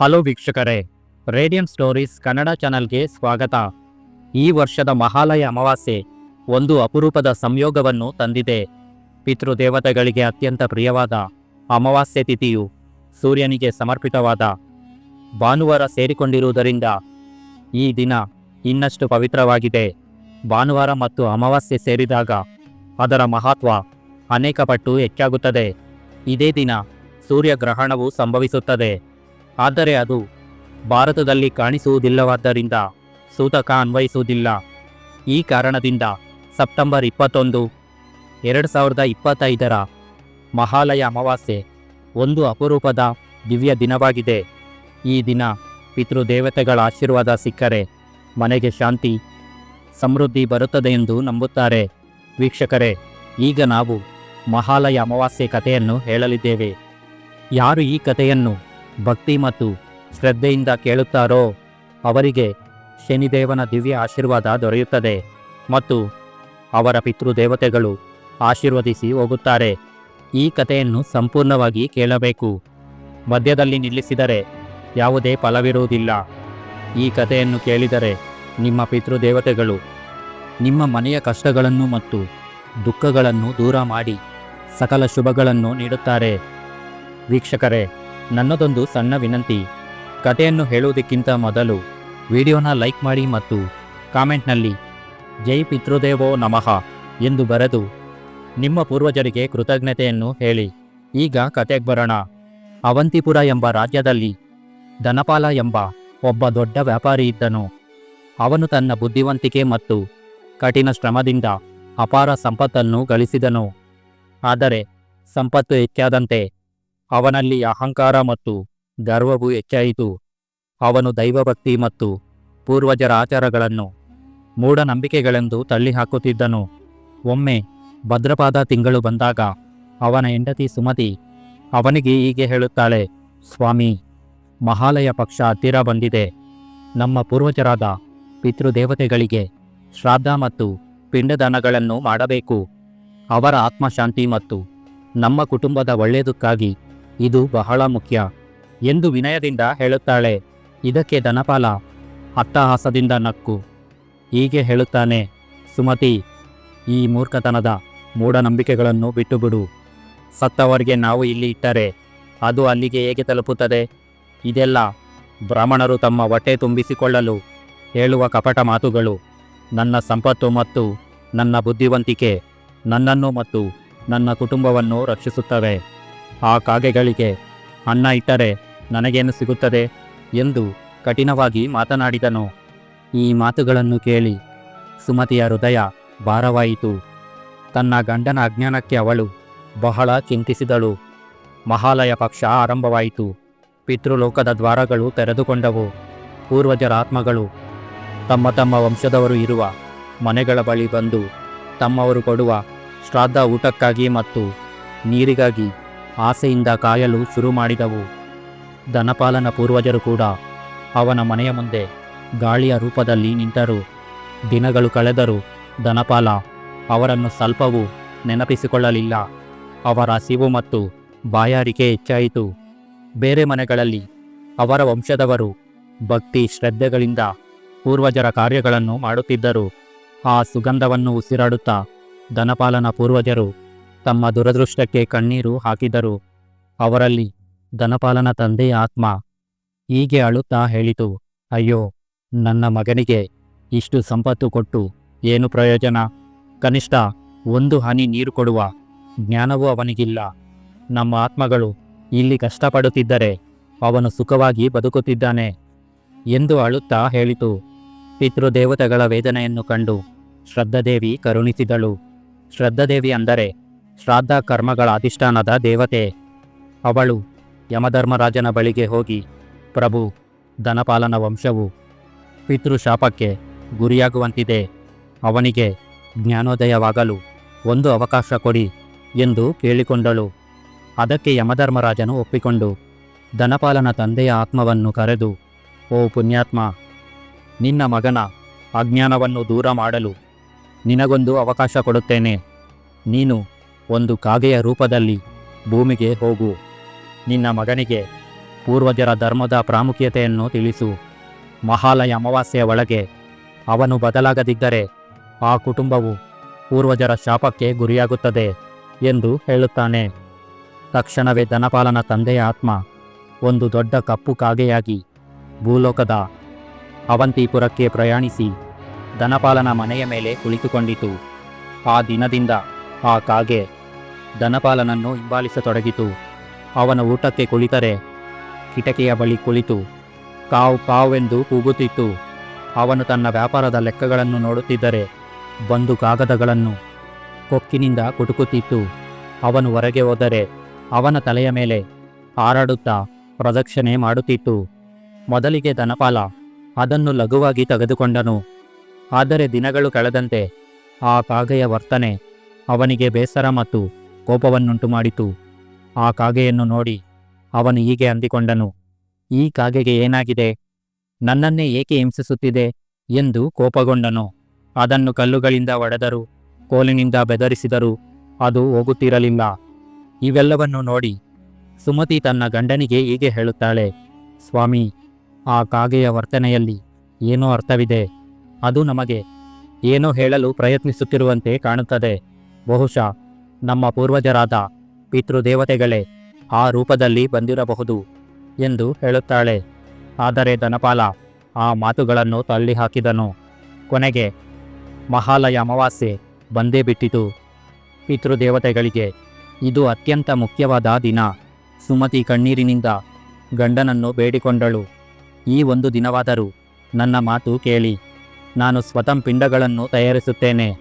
Hello ವೀಕ್ಷಕರೇ, radium stories Kannada ಚಾನಲ್ಗೆ ಸ್ವಾಗತ. ಈ ವರ್ಷದ ಮಹಾಲಯ ಅಮಾವಾಸ್ಯೆ ಒಂದು ಅಪರೂಪದ ಸಂಯೋಗವನ್ನು ತಂದಿದೆ. ಪಿತೃದೇವತೆಗಳಿಗೆ ಅತ್ಯಂತ ಪ್ರಿಯವಾದ ಅಮಾವಾಸ್ಯೆ ತಿಥಿಯು ಸೂರ್ಯನಿಗೆ ಸಮರ್ಪಿತವಾದ ಭಾನುವಾರ ಸೇರಿಕೊಂಡಿರುವುದರಿಂದ ಈ ದಿನ ಇನ್ನಷ್ಟು ಪವಿತ್ರವಾಗಿದೆ. ಭಾನುವಾರ ಮತ್ತು ಅಮಾವಾಸ್ಯೆ ಸೇರಿದಾಗ ಅದರ ಮಹತ್ವ ಅನೇಕ ಪಟ್ಟು ಹೆಚ್ಚಾಗುತ್ತದೆ. ಇದೇ ದಿನ ಸೂರ್ಯಗ್ರಹಣವು ಸಂಭವಿಸುತ್ತದೆ. ಆದರೆ ಅದು ಭಾರತದಲ್ಲಿ ಕಾಣಿಸುವುದಿಲ್ಲವಾದ್ದರಿಂದ ಸೂತಕ ಅನ್ವಯಿಸುವುದಿಲ್ಲ. ಈ ಕಾರಣದಿಂದ ಸೆಪ್ಟೆಂಬರ್ ಇಪ್ಪತ್ತೊಂದು, ಎರಡು ಸಾವಿರದ ಇಪ್ಪತ್ತೈದರ ಮಹಾಲಯ ಅಮಾವಾಸ್ಯೆ ಒಂದು ಅಪರೂಪದ ದಿವ್ಯ ದಿನವಾಗಿದೆ. ಈ ದಿನ ಪಿತೃದೇವತೆಗಳ ಆಶೀರ್ವಾದ ಸಿಕ್ಕರೆ ಮನೆಗೆ ಶಾಂತಿ, ಸಮೃದ್ಧಿ ಬರುತ್ತದೆ ಎಂದು ನಂಬುತ್ತಾರೆ. ವೀಕ್ಷಕರೇ, ಈಗ ನಾವು ಮಹಾಲಯ ಅಮಾವಾಸ್ಯೆ ಕಥೆಯನ್ನು ಹೇಳಲಿದ್ದೇವೆ. ಯಾರು ಈ ಕಥೆಯನ್ನು ಭಕ್ತಿ ಮತ್ತು ಶ್ರದ್ಧೆಯಿಂದ ಕೇಳುತ್ತಾರೋ, ಅವರಿಗೆ ಶನಿದೇವನ ದಿವ್ಯ ಆಶೀರ್ವಾದ ದೊರೆಯುತ್ತದೆ ಮತ್ತು ಅವರ ಪಿತೃದೇವತೆಗಳು ಆಶೀರ್ವದಿಸಿ ಹೋಗುತ್ತಾರೆ. ಈ ಕಥೆಯನ್ನು ಸಂಪೂರ್ಣವಾಗಿ ಕೇಳಬೇಕು. ಮಧ್ಯದಲ್ಲಿ ನಿಲ್ಲಿಸಿದರೆ ಯಾವುದೇ ಫಲವಿರುವುದಿಲ್ಲ. ಈ ಕಥೆಯನ್ನು ಕೇಳಿದರೆ ನಿಮ್ಮ ಪಿತೃದೇವತೆಗಳು ನಿಮ್ಮ ಮನೆಯ ಕಷ್ಟಗಳನ್ನು ಮತ್ತು ದುಃಖಗಳನ್ನು ದೂರ ಮಾಡಿ ಸಕಲ ಶುಭಗಳನ್ನು ನೀಡುತ್ತಾರೆ. ವೀಕ್ಷಕರೇ ನನ್ನದೊಂದು ಸಣ್ಣ ವಿನಂತಿ. ಕಥೆಯನ್ನು ಹೇಳುವುದಕ್ಕಿಂತ ಮೊದಲು ವಿಡಿಯೋನ ಲೈಕ್ ಮಾಡಿ ಮತ್ತು ಕಾಮೆಂಟ್ನಲ್ಲಿ ಜೈ ಪಿತೃದೇವೋ ನಮಃ ಎಂದು ಬರೆದು ನಿಮ್ಮ ಪೂರ್ವಜರಿಗೆ ಕೃತಜ್ಞತೆಯನ್ನು ಹೇಳಿ. ಈಗ ಕತೆಗೆ ಬರೋಣ. ಅವಂತಿಪುರ ಎಂಬ ರಾಜ್ಯದಲ್ಲಿ ಧನಪಾಲ ಎಂಬ ಒಬ್ಬ ದೊಡ್ಡ ವ್ಯಾಪಾರಿ ಇದ್ದನು. ಅವನು ತನ್ನ ಬುದ್ಧಿವಂತಿಕೆ ಮತ್ತು ಕಠಿಣ ಶ್ರಮದಿಂದ ಅಪಾರ ಸಂಪತ್ತನ್ನು ಗಳಿಸಿದನು. ಆದರೆ ಸಂಪತ್ತು ಹೆಚ್ಚಾದಂತೆ ಅವನಲ್ಲಿ ಅಹಂಕಾರ ಮತ್ತು ಗರ್ವವು ಹೆಚ್ಚಾಯಿತು. ಅವನು ದೈವಭಕ್ತಿ ಮತ್ತು ಪೂರ್ವಜರ ಆಚಾರಗಳನ್ನು, ಮೂಢನಂಬಿಕೆಗಳೆಂದು ತಳ್ಳಿಹಾಕುತ್ತಿದ್ದನು. ಒಮ್ಮೆ ಭದ್ರಪಾದ ತಿಂಗಳು ಬಂದಾಗ ಅವನ ಹೆಂಡತಿ ಸುಮತಿ ಅವನಿಗೆ ಹೀಗೆ ಹೇಳುತ್ತಾಳೆ, ಸ್ವಾಮಿ, ಮಹಾಲಯ ಪಕ್ಷ ಹತ್ತಿರ ಬಂದಿದೆ. ನಮ್ಮ ಪೂರ್ವಜರಾದ ಪಿತೃದೇವತೆಗಳಿಗೆ ಶ್ರಾದ್ದ ಮತ್ತು ಪಿಂಡದಾನಗಳನ್ನು ಮಾಡಬೇಕು. ಅವರ ಆತ್ಮಶಾಂತಿ ಮತ್ತು ನಮ್ಮ ಕುಟುಂಬದ ಒಳ್ಳೆಯದಕ್ಕಾಗಿ ಇದು ಬಹಳ ಮುಖ್ಯ ಎಂದು ವಿನಯದಿಂದ ಹೇಳುತ್ತಾಳೆ. ಇದಕ್ಕೆ ಧನಪಾಲ ಅಟ್ಟಹಾಸದಿಂದ ನಕ್ಕು. ಹೀಗೆ ಹೇಳುತ್ತಾನೆ, ಸುಮತಿ, ಈ ಮೂರ್ಖತನದ ಮೂಢನಂಬಿಕೆಗಳನ್ನು ಬಿಟ್ಟುಬಿಡು. ಸತ್ತವರಿಗೆ ನಾವು ಇಲ್ಲಿ ಇಟ್ಟರೆ ಅದು ಅಲ್ಲಿಗೆ ಹೇಗೆ ತಲುಪುತ್ತದೆ? ಇದೆಲ್ಲ ಬ್ರಾಹ್ಮಣರು ತಮ್ಮ ಹೊಟ್ಟೆ ತುಂಬಿಸಿಕೊಳ್ಳಲು ಹೇಳುವ ಕಪಟ ಮಾತುಗಳು. ನನ್ನ ಸಂಪತ್ತು ಮತ್ತು ನನ್ನ ಬುದ್ಧಿವಂತಿಕೆ ನನ್ನನ್ನು ಮತ್ತು ನನ್ನ ಕುಟುಂಬವನ್ನು ರಕ್ಷಿಸುತ್ತವೆ. ಆ ಕಾಗೆಗಳಿಗೆ, ಅನ್ನ ಇಟ್ಟರೆ ನನಗೇನು ಸಿಗುತ್ತದೆ? ಎಂದು ಕಠಿಣವಾಗಿ ಮಾತನಾಡಿದನು. ಈ ಮಾತುಗಳನ್ನು ಕೇಳಿ ಸುಮತಿಯ ಹೃದಯ ಭಾರವಾಯಿತು. ತನ್ನ ಗಂಡನ ಅಜ್ಞಾನಕ್ಕೆ ಅವಳು ಬಹಳ ಚಿಂತಿಸಿದಳು. ಮಹಾಲಯ ಪಕ್ಷ ಆರಂಭವಾಯಿತು. ಪಿತೃಲೋಕದ ದ್ವಾರಗಳು ತೆರೆದುಕೊಂಡವು. ಪೂರ್ವಜರ ಆತ್ಮಗಳು, ತಮ್ಮ ತಮ್ಮ ವಂಶದವರು ಇರುವ ಮನೆಗಳ ಬಳಿ ಬಂದು ತಮ್ಮವರು ಕೊಡುವ ಶ್ರಾದ್ದ ಊಟಕ್ಕಾಗಿ ಮತ್ತು ನೀರಿಗಾಗಿ ಆಸೆಯಿಂದ ಕಾಯಲು ಶುರು ಮಾಡಿದವು ಧನಪಾಲನ ಪೂರ್ವಜರು ಕೂಡ ಅವನ ಮನೆಯ ಮುಂದೆ ಗಾಳಿಯ ರೂಪದಲ್ಲಿ ನಿಂತರು. ದಿನಗಳು ಕಳೆದರೂ ಧನಪಾಲ ಅವರನ್ನು ಸ್ವಲ್ಪವೂ ನೆನಪಿಸಿಕೊಳ್ಳಲಿಲ್ಲ. ಅವರ ಹಸಿವು ಮತ್ತು ಬಾಯಾರಿಕೆ ಹೆಚ್ಚಾಯಿತು. ಬೇರೆ ಮನೆಗಳಲ್ಲಿ ಅವರ ವಂಶದವರು ಭಕ್ತಿ ಶ್ರದ್ಧೆಗಳಿಂದ ಪೂರ್ವಜರ ಕಾರ್ಯಗಳನ್ನು ಮಾಡುತ್ತಿದ್ದರು. ಆ ಸುಗಂಧವನ್ನು ಉಸಿರಾಡುತ್ತಾ ಧನಪಾಲನ ಪೂರ್ವಜರು ತಮ್ಮ ದುರದೃಷ್ಟಕ್ಕೆ ಕಣ್ಣೀರು ಹಾಕಿದರು. ಅವರಲ್ಲಿ ಧನಪಾಲನ ತಂದೆಯ ಆತ್ಮ. ಹೀಗೆ ಅಳುತ್ತಾ ಹೇಳಿತು, ಅಯ್ಯೋ, ನನ್ನ ಮಗನಿಗೆ ಇಷ್ಟು ಸಂಪತ್ತು ಕೊಟ್ಟು ಏನು ಪ್ರಯೋಜನ? ಕನಿಷ್ಠ ಒಂದು ಹನಿ ನೀರು ಕೊಡುವ ಜ್ಞಾನವೂ ಅವನಿಗಿಲ್ಲ. ನಮ್ಮ ಆತ್ಮಗಳು ಇಲ್ಲಿ ಕಷ್ಟಪಡುತ್ತಿದ್ದರೆ ಅವನು ಸುಖವಾಗಿ ಬದುಕುತ್ತಿದ್ದಾನೆ. ಎಂದು ಅಳುತ್ತಾ ಹೇಳಿತು. ಪಿತೃದೇವತೆಗಳ ವೇದನೆಯನ್ನು ಕಂಡು ಶ್ರದ್ಧಾದೇವಿ ಕರುಣಿಸಿದಳು. ಶ್ರದ್ಧಾದೇವಿ ಅಂದರೆ ಶ್ರಾದ್ದ ಕರ್ಮಗಳ ಅಧಿಷ್ಠಾನದ ದೇವತೆ. ಅವಳು ಯಮಧರ್ಮರಾಜನ ಬಳಿಗೆ ಹೋಗಿ ಪ್ರಭು ಧನಪಾಲನ ವಂಶವು ಪಿತೃಶಾಪಕ್ಕೆ ಗುರಿಯಾಗುವಂತಿದೆ. ಅವನಿಗೆ ಜ್ಞಾನೋದಯವಾಗಲು ಒಂದು ಅವಕಾಶ ಕೊಡಿ ಎಂದು ಕೇಳಿಕೊಂಡಳು. ಅದಕ್ಕೆ ಯಮಧರ್ಮರಾಜನು ಒಪ್ಪಿಕೊಂಡು ಧನಪಾಲನ ತಂದೆಯ ಆತ್ಮವನ್ನು ಕರೆದು, ಓ ಪುಣ್ಯಾತ್ಮ, ನಿನ್ನ ಮಗನ ಅಜ್ಞಾನವನ್ನು ದೂರ ಮಾಡಲು ನಿನಗೊಂದು ಅವಕಾಶ ಕೊಡುತ್ತೇನೆ. ನೀನು ಒಂದು ಕಾಗೆಯ ರೂಪದಲ್ಲಿ ಭೂಮಿಗೆ ಹೋಗು. ನಿನ್ನ ಮಗನಿಗೆ ಪೂರ್ವಜರ ಧರ್ಮದ ಪ್ರಾಮುಖ್ಯತೆಯನ್ನು ತಿಳಿಸು. ಮಹಾಲಯ ಅಮಾವಾಸ್ಯೆಯ ಒಳಗೆ ಅವನು ಬದಲಾಗದಿದ್ದರೆ ಆ ಕುಟುಂಬವು ಪೂರ್ವಜರ ಶಾಪಕ್ಕೆ ಗುರಿಯಾಗುತ್ತದೆ ಎಂದು ಹೇಳುತ್ತಾನೆ. ತಕ್ಷಣವೇ ಧನಪಾಲನ ತಂದೆಯ ಆತ್ಮ ಒಂದು ದೊಡ್ಡ ಕಪ್ಪು ಕಾಗೆಯಾಗಿ ಭೂಲೋಕದ ಅವಂತಿಪುರಕ್ಕೆ ಪ್ರಯಾಣಿಸಿ ಧನಪಾಲನ ಮನೆಯ ಮೇಲೆ ಕುಳಿತುಕೊಂಡಿತು. ಆ ದಿನದಿಂದ ಆ ಕಾಗೆ ಧನಪಾಲನನ್ನು ಹಿಂಬಾಲಿಸತೊಡಗಿತು. ಅವನ ಊಟಕ್ಕೆ ಕುಳಿತರೆ ಕಿಟಕಿಯ ಬಳಿ ಕುಳಿತು ಕಾವು ಕಾವೆಂದು ಕೂಗುತ್ತಿತ್ತು. ಅವನು ತನ್ನ ವ್ಯಾಪಾರದ ಲೆಕ್ಕಗಳನ್ನು ನೋಡುತ್ತಿದ್ದರೆ ಬಂದು ಕಾಗದಗಳನ್ನು ಕೊಕ್ಕಿನಿಂದ ಕುಟುಕುತ್ತಿತ್ತು. ಅವನು ಹೊರಗೆ ಹೋದರೆ ಅವನ ತಲೆಯ ಮೇಲೆ ಹಾರಾಡುತ್ತಾ ಪ್ರದಕ್ಷಿಣೆ ಮಾಡುತ್ತಿತ್ತು. ಮೊದಲಿಗೆ ಧನಪಾಲ ಅದನ್ನು ಲಘುವಾಗಿ ತೆಗೆದುಕೊಂಡನು. ಆದರೆ ದಿನಗಳು ಕಳೆದಂತೆ ಆ ಕಾಗೆಯ ವರ್ತನೆ ಅವನಿಗೆ ಬೇಸರ ಮತ್ತು ಕೋಪವನ್ನುಂಟು ಮಾಡಿತು ಆ ಕಾಗೆಯನ್ನು ನೋಡಿ ಅವನು ಹೀಗೆ ಅಂದಿಕೊಂಡನು, ಈ ಕಾಗೆಗೆ ಏನಾಗಿದೆ? ನನ್ನನ್ನೇ ಏಕೆ ಹಿಂಸಿಸುತ್ತಿದೆ? ಎಂದು ಕೋಪಗೊಂಡನು. ಅದನ್ನು ಕಲ್ಲುಗಳಿಂದ ಒಡೆದರು, ಕೋಲಿನಿಂದ ಬೆದರಿಸಿದರು, ಅದು ಹೋಗುತ್ತಿರಲಿಲ್ಲ. ಇವೆಲ್ಲವನ್ನು ನೋಡಿ ಸುಮತಿ ತನ್ನ ಗಂಡನಿಗೆ ಹೀಗೆ ಹೇಳುತ್ತಾಳೆ, ಸ್ವಾಮಿ, ಆ ಕಾಗೆಯ ವರ್ತನೆಯಲ್ಲಿ ಏನೋ ಅರ್ಥವಿದೆ. ಅದು ನಮಗೆ ಏನೋ ಹೇಳಲು ಪ್ರಯತ್ನಿಸುತ್ತಿರುವಂತೆ ಕಾಣುತ್ತದೆ. ಬಹುಶಃ ನಮ್ಮ ಪೂರ್ವಜರಾದ ಪಿತೃದೇವತೆಗಳೇ, ಆ ರೂಪದಲ್ಲಿ ಬಂದಿರಬಹುದು ಎಂದು ಹೇಳುತ್ತಾಳೆ. ಆದರೆ ಧನಪಾಲ ಆ ಮಾತುಗಳನ್ನು ತಳ್ಳಿಹಾಕಿದನು. ಕೊನೆಗೆ, ಮಹಾಲಯ ಅಮಾವಾಸ್ಯೆ ಬಂದೇ ಬಿಟ್ಟಿತು. ಪಿತೃದೇವತೆಗಳಿಗೆ ಇದು ಅತ್ಯಂತ ಮುಖ್ಯವಾದ ದಿನ. ಸುಮತಿ ಕಣ್ಣೀರಿನಿಂದ ಗಂಡನನ್ನು ಬೇಡಿಕೊಂಡಳು. ಈ ಒಂದು ದಿನವಾದರೂ ನನ್ನ ಮಾತು ಕೇಳಿ. ನಾನು ಸ್ವತಂ ಪಿಂಡಗಳನ್ನು ತಯಾರಿಸುತ್ತೇನೆ.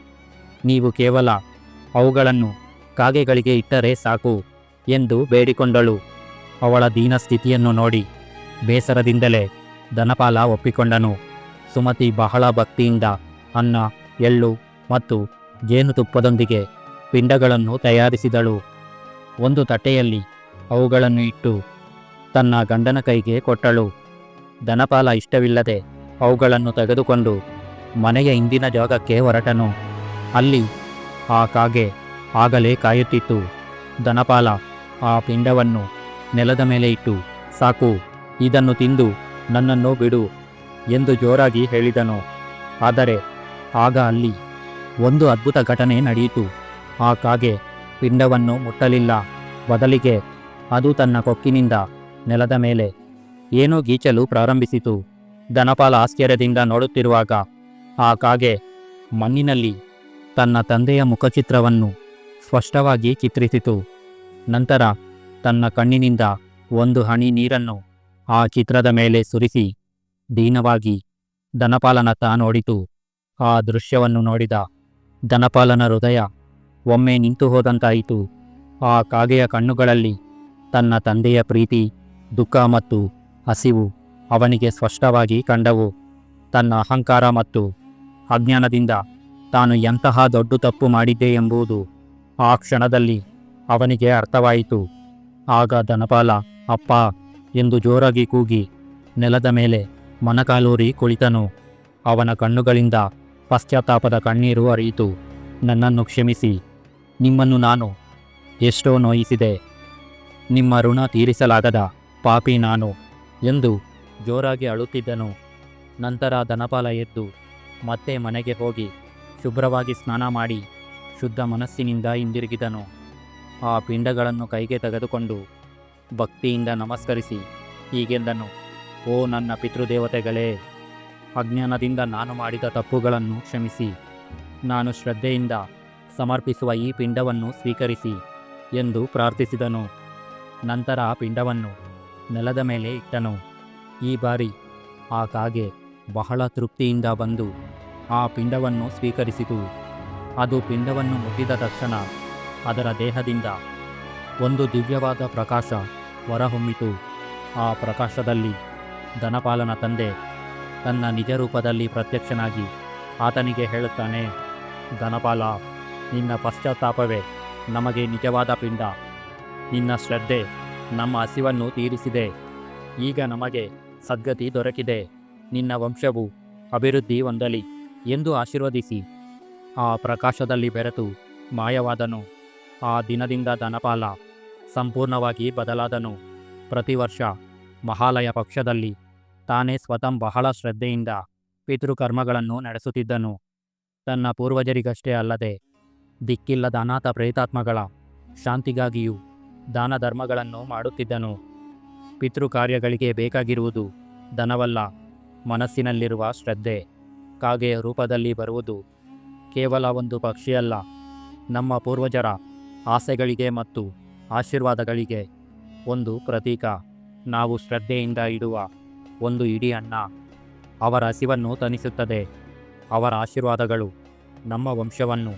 ನೀವು ಕೇವಲ ಅವುಗಳನ್ನು ಕಾಗೆಗಳಿಗೆ ಇಟ್ಟರೆ ಸಾಕು ಎಂದು ಬೇಡಿಕೊಂಡಳು. ಅವಳ ದೀನ ಸ್ಥಿತಿಯನ್ನು ನೋಡಿ ಬೇಸರದಿಂದಲೇ ಧನಪಾಲ ಒಪ್ಪಿಕೊಂಡನು. ಸುಮತಿ ಬಹಳ ಭಕ್ತಿಯಿಂದ ಅನ್ನ, ಎಳ್ಳು ಮತ್ತು ಜೇನುತುಪ್ಪದೊಂದಿಗೆ ಪಿಂಡಗಳನ್ನು ತಯಾರಿಸಿದಳು. ಒಂದು ತಟ್ಟೆಯಲ್ಲಿ ಅವುಗಳನ್ನು ಇಟ್ಟು ತನ್ನ ಗಂಡನ ಕೈಗೆ ಕೊಟ್ಟಳು. ಧನಪಾಲ ಇಷ್ಟವಿಲ್ಲದೆ ಅವುಗಳನ್ನು ತೆಗೆದುಕೊಂಡು ಮನೆಯ ಹಿಂದಿನ ಜಾಗಕ್ಕೆ ಹೊರಟನು. ಅಲ್ಲಿ ಆ ಕಾಗೆ ಆಗಲೇ ಕಾಯುತ್ತಿತ್ತು. ದನಪಾಲ ಆ ಪಿಂಡವನ್ನು ನೆಲದ ಮೇಲೆ ಇಟ್ಟು, ಸಾಕು, ಇದನ್ನು ತಿಂದು ನನ್ನನ್ನು ಬಿಡು ಎಂದು ಜೋರಾಗಿ ಹೇಳಿದನು. ಆದರೆ ಆಗ ಅಲ್ಲಿ ಒಂದು ಅದ್ಭುತ ಘಟನೆ ನಡೆಯಿತು. ಆ ಕಾಗೆ ಪಿಂಡವನ್ನು ಮುಟ್ಟಲಿಲ್ಲ. ಬದಲಿಗೆ ಅದು ತನ್ನ ಕೊಕ್ಕಿನಿಂದ ನೆಲದ ಮೇಲೆ ಏನೋ ಗೀಚಲು ಪ್ರಾರಂಭಿಸಿತು. ದನಪಾಲ ಆಶ್ಚರ್ಯದಿಂದ ನೋಡುತ್ತಿರುವಾಗ ಆ ಕಾಗೆ ಮಣ್ಣಿನಲ್ಲಿ ತನ್ನ ತಂದೆಯ ಮುಖಚಿತ್ರವನ್ನು ಸ್ಪಷ್ಟವಾಗಿ ಚಿತ್ರಿಸಿತು. ನಂತರ ತನ್ನ ಕಣ್ಣಿನಿಂದ ಒಂದು ಹನಿ ನೀರನ್ನು ಆ ಚಿತ್ರದ ಮೇಲೆ ಸುರಿಸಿ ದೀನವಾಗಿ ಧನಪಾಲನತ್ತ ನೋಡಿತು. ಆ ದೃಶ್ಯವನ್ನು ನೋಡಿದ ದನಪಾಲನ ಹೃದಯ ಒಮ್ಮೆ ನಿಂತು ಹೋದಂತಾಯಿತು. ಆ ಕಾಗೆಯ ಕಣ್ಣುಗಳಲ್ಲಿ ತನ್ನ ತಂದೆಯ ಪ್ರೀತಿ, ದುಃಖ ಮತ್ತು ಹಸಿವು ಅವನಿಗೆ ಸ್ಪಷ್ಟವಾಗಿ ಕಂಡವು. ತನ್ನ ಅಹಂಕಾರ ಮತ್ತು ಅಜ್ಞಾನದಿಂದ ತಾನು ಎಂತಹ ದೊಡ್ಡ ತಪ್ಪು ಮಾಡಿದ್ದೆ ಎಂಬುದು ಆ ಕ್ಷಣದಲ್ಲಿ ಅವನಿಗೆ ಅರ್ಥವಾಯಿತು. ಆಗ ಧನಪಾಲ ಅಪ್ಪ ಎಂದು ಜೋರಾಗಿ ಕೂಗಿ ನೆಲದ ಮೇಲೆ ಮನಕಾಲೂರಿ ಕುಳಿತನು. ಅವನ ಕಣ್ಣುಗಳಿಂದ ಪಶ್ಚಾತ್ತಾಪದ ಕಣ್ಣೀರು ಅರಿಯಿತು ನನ್ನನ್ನು ಕ್ಷಮಿಸಿ. ನಿಮ್ಮನ್ನು ನಾನು ಎಷ್ಟೋ ನೋಯಿಸಿದೆ. ನಿಮ್ಮ ಋಣ ತೀರಿಸಲಾಗದ ಪಾಪಿ ನಾನು ಎಂದು ಜೋರಾಗಿ ಅಳುತ್ತಿದ್ದನು. ನಂತರ ಧನಪಾಲ ಎದ್ದು ಮತ್ತೆ ಮನೆಗೆ ಹೋಗಿ ಶುಭ್ರವಾಗಿ ಸ್ನಾನ ಮಾಡಿ ಶುದ್ಧ ಮನಸ್ಸಿನಿಂದ ಹಿಂದಿರುಗಿದನು. ಆ ಪಿಂಡಗಳನ್ನು ಕೈಗೆ ತೆಗೆದುಕೊಂಡು ಭಕ್ತಿಯಿಂದ ನಮಸ್ಕರಿಸಿ, ಹೀಗೆಂದನು, ಓ ನನ್ನ ಪಿತೃದೇವತೆಗಳೇ, ಅಜ್ಞಾನದಿಂದ ನಾನು ಮಾಡಿದ ತಪ್ಪುಗಳನ್ನು ಕ್ಷಮಿಸಿ. ನಾನು ಶ್ರದ್ಧೆಯಿಂದ ಸಮರ್ಪಿಸುವ ಈ ಪಿಂಡವನ್ನು ಸ್ವೀಕರಿಸಿ, ಎಂದು ಪ್ರಾರ್ಥಿಸಿದನು. ನಂತರ ಆ ಪಿಂಡವನ್ನು ನೆಲದ ಮೇಲೆ ಇಟ್ಟನು. ಈ ಬಾರಿ ಆ ಕಾಗೆ ಬಹಳ ತೃಪ್ತಿಯಿಂದ ಬಂದು ಆ ಪಿಂಡವನ್ನು ಸ್ವೀಕರಿಸಿತು. ಅದು ಪಿಂಡವನ್ನು ಮುಟ್ಟಿದ ತಕ್ಷಣ ಅದರ ದೇಹದಿಂದ ಒಂದು ದಿವ್ಯವಾದ ಪ್ರಕಾಶ ಹೊರಹೊಮ್ಮಿತು. ಆ ಪ್ರಕಾಶದಲ್ಲಿ ಧನಪಾಲನ ತಂದೆ ತನ್ನ ನಿಜ ರೂಪದಲ್ಲಿ ಪ್ರತ್ಯಕ್ಷನಾಗಿ ಆತನಿಗೆ ಹೇಳುತ್ತಾನೆ ಧನಪಾಲ ನಿನ್ನ ಪಶ್ಚಾತ್ತಾಪವೇ ನಮಗೆ ನಿಜವಾದ ಪಿಂಡ. ನಿನ್ನ ಶ್ರದ್ಧೆ ನಮ್ಮ ಹಸಿವನ್ನು ತೀರಿಸಿದೆ. ಈಗ ನಮಗೆ ಸದ್ಗತಿ ದೊರಕಿದೆ. ನಿನ್ನ ವಂಶವು ಅಭಿವೃದ್ಧಿ ಹೊಂದಲಿ ಎಂದು ಆಶೀರ್ವದಿಸಿ. ಆ ಪ್ರಕಾಶದಲ್ಲಿ ಬೆರೆತು ಮಾಯವಾದನು. ಆ ದಿನದಿಂದ ಧನಪಾಲ ಸಂಪೂರ್ಣವಾಗಿ ಬದಲಾದನು. ಪ್ರತಿ ವರ್ಷ ಮಹಾಲಯ ಪಕ್ಷದಲ್ಲಿ ತಾನೇ ಸ್ವತಃ ಬಹಳ ಶ್ರದ್ಧೆಯಿಂದ ಪಿತೃಕರ್ಮಗಳನ್ನು ನಡೆಸುತ್ತಿದ್ದನು. ತನ್ನ ಪೂರ್ವಜರಿಗಷ್ಟೇ ಅಲ್ಲದೆ ದಿಕ್ಕಿಲ್ಲದ ಅನಾಥ ಪ್ರೇತಾತ್ಮಗಳ ಶಾಂತಿಗಾಗಿಯೂ ದಾನ ಧರ್ಮಗಳನ್ನು ಮಾಡುತ್ತಿದ್ದನು. ಪಿತೃ ಕಾರ್ಯಗಳಿಗೆ ಬೇಕಾಗಿರುವುದು ಧನವಲ್ಲ, ಮನಸ್ಸಿನಲ್ಲಿರುವ ಶ್ರದ್ಧೆ, ಕಾಗೆಯ ರೂಪದಲ್ಲಿ ಬರುವುದು ಕೇವಲ ಒಂದು ಪಕ್ಷಿಯಲ್ಲ, ನಮ್ಮ ಪೂರ್ವಜರ ಆಸೆಗಳಿಗೆ ಮತ್ತು ಆಶೀರ್ವಾದಗಳಿಗೆ ಒಂದು ಪ್ರತೀಕ. ನಾವು ಶ್ರದ್ಧೆಯಿಂದ ಇಡುವ ಒಂದು ಇಡೀ ಅನ್ನ ಅವರ ಹಸಿವನ್ನು ತನಿಸುತ್ತದೆ ಅವರ ಆಶೀರ್ವಾದಗಳು ನಮ್ಮ ವಂಶವನ್ನು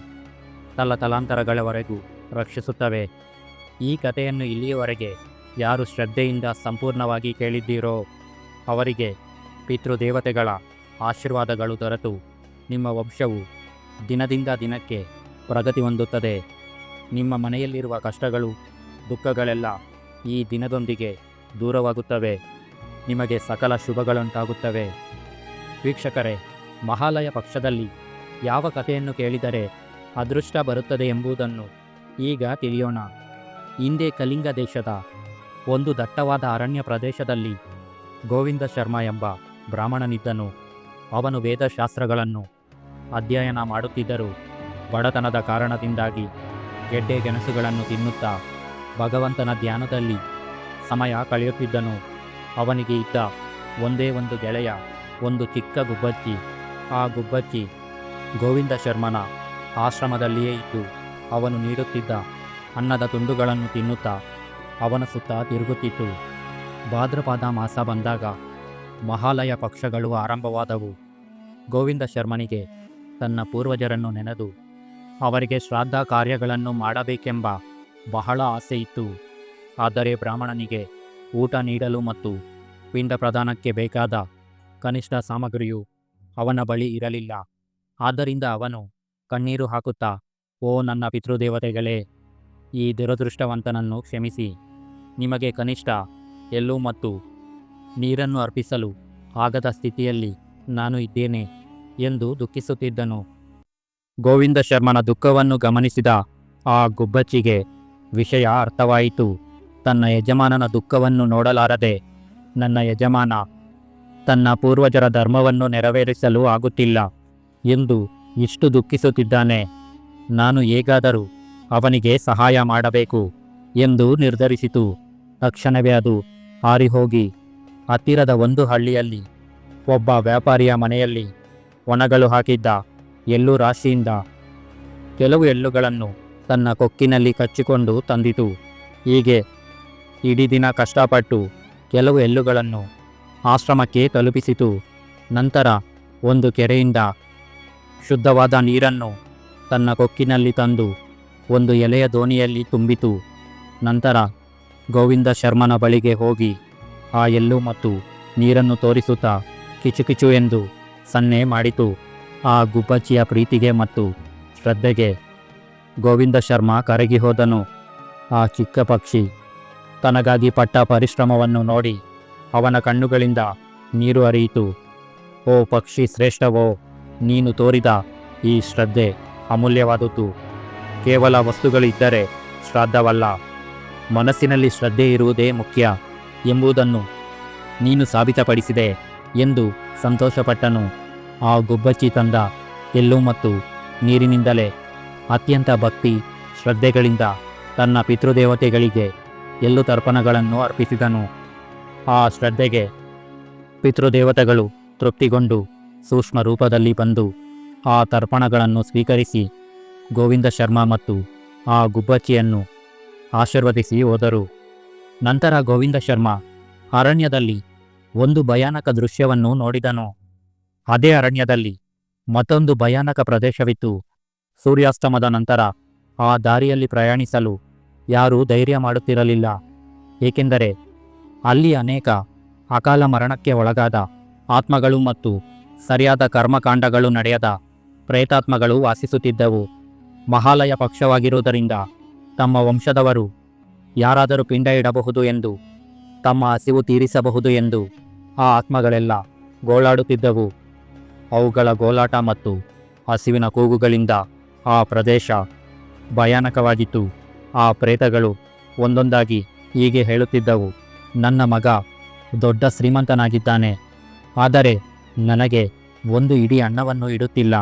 ತಲತಲಾಂತರಗಳವರೆಗೂ ರಕ್ಷಿಸುತ್ತವೆ. ಈ ಕಥೆಯನ್ನು ಇಲ್ಲಿಯವರೆಗೆ ಯಾರು ಶ್ರದ್ಧೆಯಿಂದ ಸಂಪೂರ್ಣವಾಗಿ ಕೇಳಿದ್ದೀರೋ ಅವರಿಗೆ ಪಿತೃದೇವತೆಗಳ ಆಶೀರ್ವಾದಗಳು ದೊರೆತು ನಿಮ್ಮ ವಂಶವು ದಿನದಿಂದ ದಿನಕ್ಕೆ ಪ್ರಗತಿ ಹೊಂದುತ್ತದೆ. ನಿಮ್ಮ ಮನೆಯಲ್ಲಿರುವ ಕಷ್ಟಗಳು, ದುಃಖಗಳೆಲ್ಲ ಈ ದಿನದೊಂದಿಗೆ ದೂರವಾಗುತ್ತವೆ. ನಿಮಗೆ ಸಕಲ ಶುಭಗಳುಂಟಾಗುತ್ತವೆ. ವೀಕ್ಷಕರೇ, ಮಹಾಲಯ ಪಕ್ಷದಲ್ಲಿ ಯಾವ ಕಥೆಯನ್ನು ಕೇಳಿದರೆ ಅದೃಷ್ಟ ಬರುತ್ತದೆ ಎಂಬುದನ್ನು ಈಗ ತಿಳಿಯೋಣ. ಹಿಂದೆ ಕಲಿಂಗ ದೇಶದ ಒಂದು ದಟ್ಟವಾದ ಅರಣ್ಯ ಪ್ರದೇಶದಲ್ಲಿ ಗೋವಿಂದ ಶರ್ಮ ಎಂಬ ಬ್ರಾಹ್ಮಣನಿದ್ದನು. ಅವನು ವೇದಶಾಸ್ತ್ರಗಳನ್ನು ಅಧ್ಯಯನ ಮಾಡುತ್ತಿದ್ದರು. ಬಡತನದ ಕಾರಣದಿಂದಾಗಿ ಗೆಡ್ಡೆ ಗೆಣಸುಗಳನ್ನು ತಿನ್ನುತ್ತಾ ಭಗವಂತನ ಧ್ಯಾನದಲ್ಲಿ ಸಮಯ ಕಳೆಯುತ್ತಿದ್ದನು. ಅವನಿಗೆ ಇದ್ದ ಒಂದೇ ಒಂದು ಗೆಳೆಯ, ಒಂದು ಚಿಕ್ಕ ಗುಬ್ಬಚ್ಚಿ. ಆ ಗುಬ್ಬಚ್ಚಿ ಗೋವಿಂದ ಶರ್ಮನ ಆಶ್ರಮದಲ್ಲಿಯೇ ಇದ್ದು ಅವನು ನೀಡುತ್ತಿದ್ದ ಅನ್ನದ ತುಂಡುಗಳನ್ನು ತಿನ್ನುತ್ತಾ ಅವನ ಸುತ್ತ ತಿರುಗುತ್ತಿತ್ತು. ಭಾದ್ರಪಾದ ಮಾಸ ಬಂದಾಗ ಮಹಾಲಯ ಪಕ್ಷಗಳು ಆರಂಭವಾದವು. ಗೋವಿಂದ ಶರ್ಮನಿಗೆ ತನ್ನ ಪೂರ್ವಜರನ್ನು ನೆನೆದು, ಅವರಿಗೆ ಶ್ರಾದ್ದ ಕಾರ್ಯಗಳನ್ನು ಮಾಡಬೇಕೆಂಬ ಬಹಳ ಆಸೆ ಇತ್ತು ಆದರೆ ಬ್ರಾಹ್ಮಣನಿಗೆ ಊಟ ನೀಡಲು ಮತ್ತು ಪಿಂಡ ಪ್ರದಾನಕ್ಕೆ ಬೇಕಾದ ಕನಿಷ್ಠ ಸಾಮಗ್ರಿಯು ಅವನ ಬಳಿ ಇರಲಿಲ್ಲ. ಆದ್ದರಿಂದ ಅವನು ಕಣ್ಣೀರು ಹಾಕುತ್ತಾ, ಓ ನನ್ನ ಪಿತೃದೇವತೆಗಳೇ, ಈ ದುರದೃಷ್ಟವಂತನನ್ನು ಕ್ಷಮಿಸಿ. ನಿಮಗೆ ಕನಿಷ್ಠ ಎಲ್ಲೂ ಮತ್ತು ನೀರನ್ನು ಅರ್ಪಿಸಲು ಆಗದ ಸ್ಥಿತಿಯಲ್ಲಿ ನಾನು ಇದ್ದೇನೆ. ಎಂದು ದುಃಖಿಸುತ್ತಿದ್ದನು. ಗೋವಿಂದ ಶರ್ಮನ ದುಃಖವನ್ನು ಗಮನಿಸಿದ ಆ ಗುಬ್ಬಚ್ಚಿಗೆ ವಿಷಯ ಅರ್ಥವಾಯಿತು. ತನ್ನ ಯಜಮಾನನ ದುಃಖವನ್ನು ನೋಡಲಾರದೆ, ನನ್ನ ಯಜಮಾನ, ತನ್ನ ಪೂರ್ವಜರ ಧರ್ಮವನ್ನು ನೆರವೇರಿಸಲು ಆಗುತ್ತಿಲ್ಲ ಎಂದು ಇಷ್ಟು ದುಃಖಿಸುತ್ತಿದ್ದಾನೆ. ನಾನು ಹೇಗಾದರೂ ಅವನಿಗೆ ಸಹಾಯ ಮಾಡಬೇಕು ಎಂದು ನಿರ್ಧರಿಸಿತು. ತಕ್ಷಣವೇ ಅದು ಹಾರಿಹೋಗಿ ಹತ್ತಿರದ ಒಂದು ಹಳ್ಳಿಯಲ್ಲಿ, ಒಬ್ಬ ವ್ಯಾಪಾರಿಯ ಮನೆಯಲ್ಲಿ ಒಣಗಲು ಹಾಕಿದ್ದ ಎಳ್ಳು ರಾಶಿಯಿಂದ ಕೆಲವು ಎಳ್ಳುಗಳನ್ನು ತನ್ನ ಕೊಕ್ಕಿನಲ್ಲಿ ಕಚ್ಚಿಕೊಂಡು ತಂದಿತು. ಹೀಗೆ ಇಡೀ ದಿನ ಕಷ್ಟಪಟ್ಟು ಕೆಲವು ಎಳ್ಳುಗಳನ್ನು ಆಶ್ರಮಕ್ಕೆ ತಲುಪಿಸಿತು. ನಂತರ ಒಂದು ಕೆರೆಯಿಂದ ಶುದ್ಧವಾದ ನೀರನ್ನು ತನ್ನ ಕೊಕ್ಕಿನಲ್ಲಿ ತಂದು ಒಂದು ಎಲೆಯ ದೋಣಿಯಲ್ಲಿ ತುಂಬಿತು. ನಂತರ ಗೋವಿಂದ ಶರ್ಮನ ಬಳಿಗೆ ಹೋಗಿ ಆ ಎಳ್ಳು ಮತ್ತು ನೀರನ್ನು ತೋರಿಸುತ್ತಾ ಕಿಚುಕಿಚು ಎಂದು ಸನ್ನೆ ಮಾಡಿತು. ಆ ಗುಬ್ಬಚ್ಚಿಯ ಪ್ರೀತಿಗೆ ಮತ್ತು ಶ್ರದ್ಧೆಗೆ ಗೋವಿಂದ ಶರ್ಮ ಕರಗಿ ಹೋದನು. ಆ ಚಿಕ್ಕ ಪಕ್ಷಿ ತನಗಾಗಿ ಪಟ್ಟ ಪರಿಶ್ರಮವನ್ನು ನೋಡಿ ಅವನ ಕಣ್ಣುಗಳಿಂದ ನೀರು ಹರಿಯಿತು. ಓ ಪಕ್ಷಿ ಶ್ರೇಷ್ಠವೋ, ನೀನು ತೋರಿದ ಈ ಶ್ರದ್ಧೆ ಅಮೂಲ್ಯವಾದುದು ಕೇವಲ ವಸ್ತುಗಳಿದ್ದರೆ ಶ್ರಾದ್ದವಲ್ಲ. ಮನಸ್ಸಿನಲ್ಲಿ ಶ್ರದ್ಧೆ ಇರುವುದೇ ಮುಖ್ಯ ಎಂಬುದನ್ನು ನೀನು ಸಾಬೀತಪಡಿಸಿದೆ ಎಂದು ಸಂತೋಷಪಟ್ಟನು. ಆ ಗುಬ್ಬಚ್ಚಿ ತಂದ ಎಲ್ಲು ಮತ್ತು ನೀರಿನಿಂದಲೇ ಅತ್ಯಂತ ಭಕ್ತಿ, ಶ್ರದ್ಧೆಗಳಿಂದ ತನ್ನ ಪಿತೃದೇವತೆಗಳಿಗೆ ಎಲ್ಲು ತರ್ಪಣಗಳನ್ನು ಅರ್ಪಿಸಿದನು. ಆ ಶ್ರದ್ಧೆಗೆ ಪಿತೃದೇವತೆಗಳು ತೃಪ್ತಿಗೊಂಡು ಸೂಕ್ಷ್ಮ ರೂಪದಲ್ಲಿ ಬಂದು ಆ ತರ್ಪಣಗಳನ್ನು ಸ್ವೀಕರಿಸಿ ಗೋವಿಂದ ಶರ್ಮ ಮತ್ತು ಆ ಗುಬ್ಬಚ್ಚಿಯನ್ನು ಆಶೀರ್ವದಿಸಿ ಹೋದರು. ನಂತರ ಗೋವಿಂದ ಶರ್ಮ ಅರಣ್ಯದಲ್ಲಿ ಒಂದು ಭಯಾನಕ ದೃಶ್ಯವನ್ನು ನೋಡಿದನು. ಅದೇ ಅರಣ್ಯದಲ್ಲಿ. ಮತ್ತೊಂದು ಭಯಾನಕ ಪ್ರದೇಶವಿತ್ತು. ಸೂರ್ಯಾಸ್ತಮದ ನಂತರ ಆ ದಾರಿಯಲ್ಲಿ ಪ್ರಯಾಣಿಸಲು ಯಾರೂ ಧೈರ್ಯ ಮಾಡುತ್ತಿರಲಿಲ್ಲ. ಏಕೆಂದರೆ ಅಲ್ಲಿ ಅನೇಕ ಅಕಾಲ ಮರಣಕ್ಕೆ ಒಳಗಾದ ಆತ್ಮಗಳು ಮತ್ತು ಸರಿಯಾದ ಕರ್ಮಕಾಂಡಗಳು ನಡೆಯದ ಪ್ರೇತಾತ್ಮಗಳು ವಾಸಿಸುತ್ತಿದ್ದವು. ಮಹಾಲಯ ಪಕ್ಷವಾಗಿರುವುದರಿಂದ ತಮ್ಮ ವಂಶದವರು ಯಾರಾದರೂ ಪಿಂಡ ಇಡಬಹುದು ಎಂದು, ತಮ್ಮ ಹಸಿವು ತೀರಿಸಬಹುದು ಎಂದು ಆ ಆತ್ಮಗಳೆಲ್ಲ ಗೋಳಾಡುತ್ತಿದ್ದವು. ಅವುಗಳ ಗೋಲಾಟ ಮತ್ತು ಹಸಿವಿನ ಕೂಗುಗಳಿಂದ ಆ ಪ್ರದೇಶ ಭಯಾನಕವಾಗಿತ್ತು. ಆ ಪ್ರೇತಗಳು ಒಂದೊಂದಾಗಿ ಹೀಗೆ ಹೇಳುತ್ತಿದ್ದವು, ನನ್ನ ಮಗ ದೊಡ್ಡ ಶ್ರೀಮಂತನಾಗಿದ್ದಾನೆ, ಆದರೆ ನನಗೆ ಒಂದು ಇಡೀ ಅನ್ನವನ್ನು ಇಡುತ್ತಿಲ್ಲ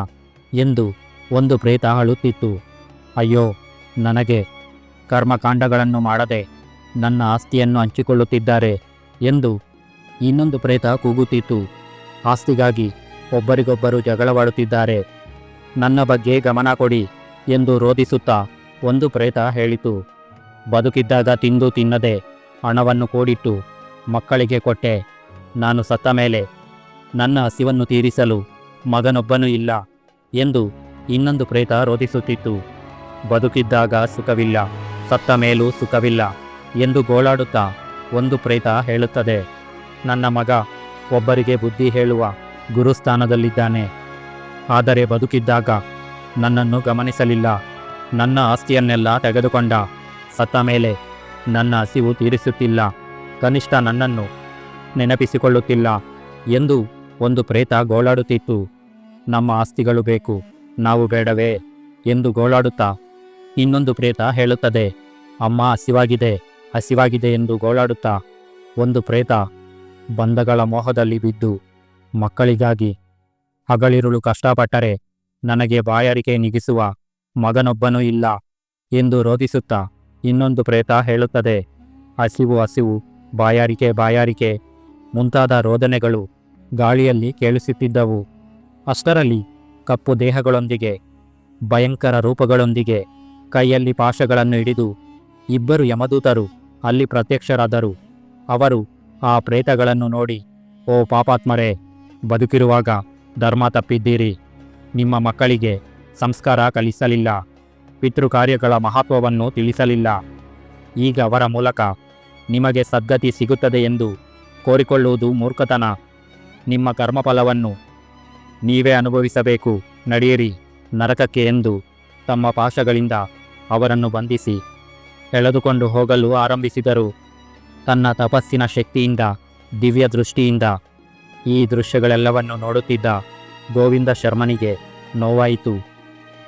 ಎಂದು ಒಂದು ಪ್ರೇತ ಅಳುತ್ತಿತ್ತು. ಅಯ್ಯೋ, ನನಗೆ ಕರ್ಮಕಾಂಡಗಳನ್ನು ಮಾಡದೆ ನನ್ನ ಆಸ್ತಿಯನ್ನು ಹಂಚಿಕೊಳ್ಳುತ್ತಿದ್ದಾರೆ ಎಂದು ಇನ್ನೊಂದು ಪ್ರೇತ ಕೂಗುತ್ತಿತ್ತು. ಆಸ್ತಿಗಾಗಿ ಒಬ್ಬರಿಗೊಬ್ಬರು ಜಗಳವಾಡುತ್ತಿದ್ದಾರೆ. ನನ್ನ ಬಗ್ಗೆ ಗಮನ ಕೊಡಿ ಎಂದು ರೋಧಿಸುತ್ತಾ ಒಂದು ಪ್ರೇತ ಹೇಳಿತು. ಬದುಕಿದ್ದಾಗ ತಿಂದು ತಿನ್ನದೆ ಹಣವನ್ನು ಕೂಡಿಟ್ಟು ಮಕ್ಕಳಿಗೆ ಕೊಟ್ಟೆ. ನಾನು ಸತ್ತ ಮೇಲೆ ನನ್ನ ಹಸಿವನ್ನು ತೀರಿಸಲು ಮಗನೊಬ್ಬನೂ ಇಲ್ಲ ಎಂದು ಇನ್ನೊಂದು ಪ್ರೇತ ರೋಧಿಸುತ್ತಿತ್ತು. ಬದುಕಿದ್ದಾಗ ಸುಖವಿಲ್ಲ, ಸತ್ತ ಮೇಲೂ ಸುಖವಿಲ್ಲ ಎಂದು ಗೋಳಾಡುತ್ತಾ ಒಂದು ಪ್ರೇತ ಹೇಳುತ್ತದೆ. ನನ್ನ ಮಗ ಒಬ್ಬರಿಗೆ ಬುದ್ಧಿ ಹೇಳುವ ಗುರುಸ್ಥಾನದಲ್ಲಿದ್ದಾನೆ. ಆದರೆ ಬದುಕಿದ್ದಾಗ ನನ್ನನ್ನು ಗಮನಿಸಲಿಲ್ಲ. ನನ್ನ ಆಸ್ತಿಯನ್ನೆಲ್ಲ ತೆಗೆದುಕೊಂಡ. ಸತ್ತ ಮೇಲೆ ನನ್ನ ಹಸಿವು ತೀರಿಸುತ್ತಿಲ್ಲ. ಕನಿಷ್ಠ ನನ್ನನ್ನು ನೆನಪಿಸಿಕೊಳ್ಳುತ್ತಿಲ್ಲ ಎಂದು ಒಂದು ಪ್ರೇತ ಗೋಳಾಡುತ್ತಿತ್ತು. ನಮ್ಮ ಆಸ್ತಿಗಳು ಬೇಕು, ನಾವು ಬೇಡವೇ ಎಂದು ಗೋಳಾಡುತ್ತಾ ಇನ್ನೊಂದು ಪ್ರೇತ ಹೇಳುತ್ತದೆ. ಅಮ್ಮ, ಹಸಿವಾಗಿದೆ ಹಸಿವಾಗಿದೆ ಎಂದು ಗೋಳಾಡುತ್ತಾ ಒಂದು ಪ್ರೇತ ಬಂಧಗಳ ಮೋಹದಲ್ಲಿ ಬಿದ್ದು ಮಕ್ಕಳಿಗಾಗಿ. ಹಗಲಿರುಳು ಕಷ್ಟಪಟ್ಟರೆ ನನಗೆ ಬಾಯಾರಿಕೆ ನಿಗಿಸುವ ಮಗನೊಬ್ಬನೂ ಇಲ್ಲ ಎಂದು ರೋಧಿಸುತ್ತಾ ಇನ್ನೊಂದು ಪ್ರೇತ ಹೇಳುತ್ತದೆ. ಹಸಿವು ಹಸಿವು, ಬಾಯಾರಿಕೆ ಬಾಯಾರಿಕೆ ಮುಂತಾದ ರೋದನೆಗಳು ಗಾಳಿಯಲ್ಲಿ ಕೇಳಿಸುತ್ತಿದ್ದವು. ಅಷ್ಟರಲ್ಲಿ ಕಪ್ಪು ದೇಹಗಳೊಂದಿಗೆ, ಭಯಂಕರ ರೂಪಗಳೊಂದಿಗೆ ಕೈಯಲ್ಲಿ ಪಾಶಗಳನ್ನು ಹಿಡಿದು ಇಬ್ಬರು ಯಮದೂತರು ಅಲ್ಲಿ ಪ್ರತ್ಯಕ್ಷರಾದರು. ಅವರು ಆ ಪ್ರೇತಗಳನ್ನು ನೋಡಿ, ಓ ಪಾಪಾತ್ಮರೇ ಬದುಕಿರುವಾಗ ಧರ್ಮ ತಪ್ಪಿದ್ದೀರಿ. ನಿಮ್ಮ ಮಕ್ಕಳಿಗೆ ಸಂಸ್ಕಾರ ಕಲಿಸಲಿಲ್ಲ. ಪಿತೃಕಾರ್ಯಗಳ ಮಹತ್ವವನ್ನು ತಿಳಿಸಲಿಲ್ಲ. ಈಗ ಅವರ ಮೂಲಕ ನಿಮಗೆ ಸದ್ಗತಿ ಸಿಗುತ್ತದೆ ಎಂದು ಕೋರಿಕೊಳ್ಳುವುದು ಮೂರ್ಖತನ. ನಿಮ್ಮ ಕರ್ಮಫಲವನ್ನು ನೀವೇ ಅನುಭವಿಸಬೇಕು. ನಡೆಯಿರಿ ನರಕಕ್ಕೆ ಎಂದು ತಮ್ಮ ಪಾಶಗಳಿಂದ ಅವರನ್ನು ಬಂಧಿಸಿ ಎಳೆದುಕೊಂಡು ಹೋಗಲು ಆರಂಭಿಸಿದರು. ತನ್ನ ತಪಸ್ಸಿನ ಶಕ್ತಿಯಿಂದ ದಿವ್ಯ ದೃಷ್ಟಿಯಿಂದ ಈ ದೃಶ್ಯಗಳೆಲ್ಲವನ್ನು ನೋಡುತ್ತಿದ್ದ ಗೋವಿಂದ ಶರ್ಮನಿಗೆ ನೋವಾಯಿತು.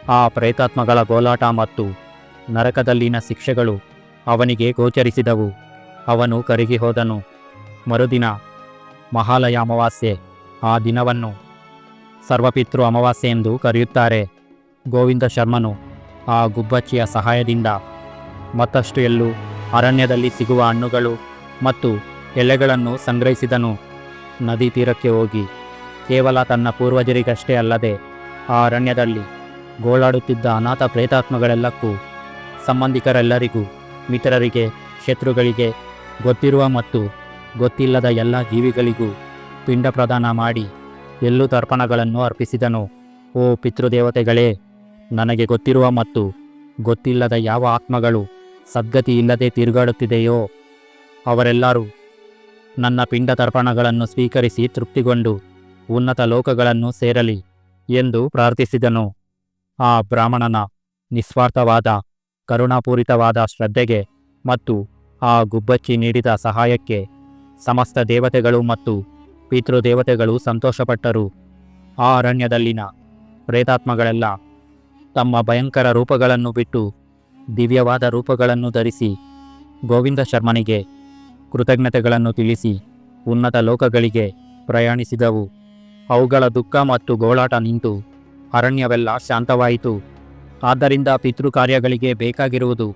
ಆ ಪ್ರೇತಾತ್ಮಗಳ ಗೋಲಾಟ ಮತ್ತು ನರಕದಲ್ಲಿನ ಶಿಕ್ಷೆಗಳು ಅವನಿಗೆ ಗೋಚರಿಸಿದವು. ಅವನು ಕರಗಿ ಹೋದನು. ಮರುದಿನ ಮಹಾಲಯ ಅಮಾವಾಸ್ಯೆ. ಆ ದಿನವನ್ನು ಸರ್ವಪಿತೃ ಅಮಾವಾಸ್ಯೆ ಎಂದು ಕರೆಯುತ್ತಾರೆ. ಗೋವಿಂದ ಶರ್ಮನು ಆ ಗುಬ್ಬಚ್ಚಿಯ ಸಹಾಯದಿಂದ ಮತ್ತಷ್ಟು ಎಲ್ಲೂ ಅರಣ್ಯದಲ್ಲಿ ಸಿಗುವ ಹಣ್ಣುಗಳು ಮತ್ತು ಎಲೆಗಳನ್ನು ಸಂಗ್ರಹಿಸಿದನು. ನದಿ ತೀರಕ್ಕೆ ಹೋಗಿ. ಕೇವಲ ತನ್ನ ಪೂರ್ವಜರಿಗಷ್ಟೇ ಅಲ್ಲದೆ ಆ ಅರಣ್ಯದಲ್ಲಿ ಗೋಳಾಡುತ್ತಿದ್ದ ಅನಾಥ ಪ್ರೇತಾತ್ಮಗಳೆಲ್ಲಕ್ಕೂ, ಸಂಬಂಧಿಕರೆಲ್ಲರಿಗೂ, ಮಿತ್ರರಿಗೆ, ಶತ್ರುಗಳಿಗೆ ಗೊತ್ತಿರುವ ಮತ್ತು ಗೊತ್ತಿಲ್ಲದ ಎಲ್ಲ ಜೀವಿಗಳಿಗೂ ಪಿಂಡ ಪ್ರದಾನ ಮಾಡಿ ಎಲ್ಲೂ ತರ್ಪಣಗಳನ್ನು ಅರ್ಪಿಸಿದನು. ಓ ಪಿತೃದೇವತೆಗಳೇ, ನನಗೆ ಗೊತ್ತಿರುವ ಮತ್ತು ಗೊತ್ತಿಲ್ಲದ ಯಾವ ಆತ್ಮಗಳು ಸದ್ಗತಿ ಇಲ್ಲದೆ ತಿರುಗಾಡುತ್ತಿದೆಯೋ, ಅವರೆಲ್ಲರೂ ನನ್ನ ಪಿಂಡ ತರ್ಪಣಗಳನ್ನು ಸ್ವೀಕರಿಸಿ ತೃಪ್ತಿಗೊಂಡು ಉನ್ನತ ಲೋಕಗಳನ್ನು ಸೇರಲಿ ಎಂದು ಪ್ರಾರ್ಥಿಸಿದನು. ಆ ಬ್ರಾಹ್ಮಣನ ನಿಸ್ವಾರ್ಥವಾದ, ಕರುಣಾಪೂರಿತವಾದ ಶ್ರದ್ಧೆಗೆ ಮತ್ತು ಆ ಗುಬ್ಬಚ್ಚಿ ನೀಡಿದ ಸಹಾಯಕ್ಕೆ ಸಮಸ್ತ ದೇವತೆಗಳು ಮತ್ತು ಪಿತೃದೇವತೆಗಳು ಸಂತೋಷಪಟ್ಟರು. ಆ ಅರಣ್ಯದಲ್ಲಿನ ಪ್ರೇತಾತ್ಮಗಳೆಲ್ಲ ತಮ್ಮ ಭಯಂಕರ ರೂಪಗಳನ್ನು ಬಿಟ್ಟು ದಿವ್ಯವಾದ ರೂಪಗಳನ್ನು ಧರಿಸಿ ಗೋವಿಂದ ಶರ್ಮನಿಗೆ ಕೃತಜ್ಞತೆಗಳನ್ನು ತಿಳಿಸಿ ಉನ್ನತ ಲೋಕಗಳಿಗೆ ಪ್ರಯಾಣಿಸಿದವು. ಅವುಗಳ ದುಃಖ ಮತ್ತು ಗೋಳಾಟ ನಿಂತು ಅರಣ್ಯವೆಲ್ಲ ಶಾಂತವಾಯಿತು. ಆದ್ದರಿಂದ ಪಿತೃಕಾರ್ಯಗಳಿಗೆ ಬೇಕಾಗಿರುವುದು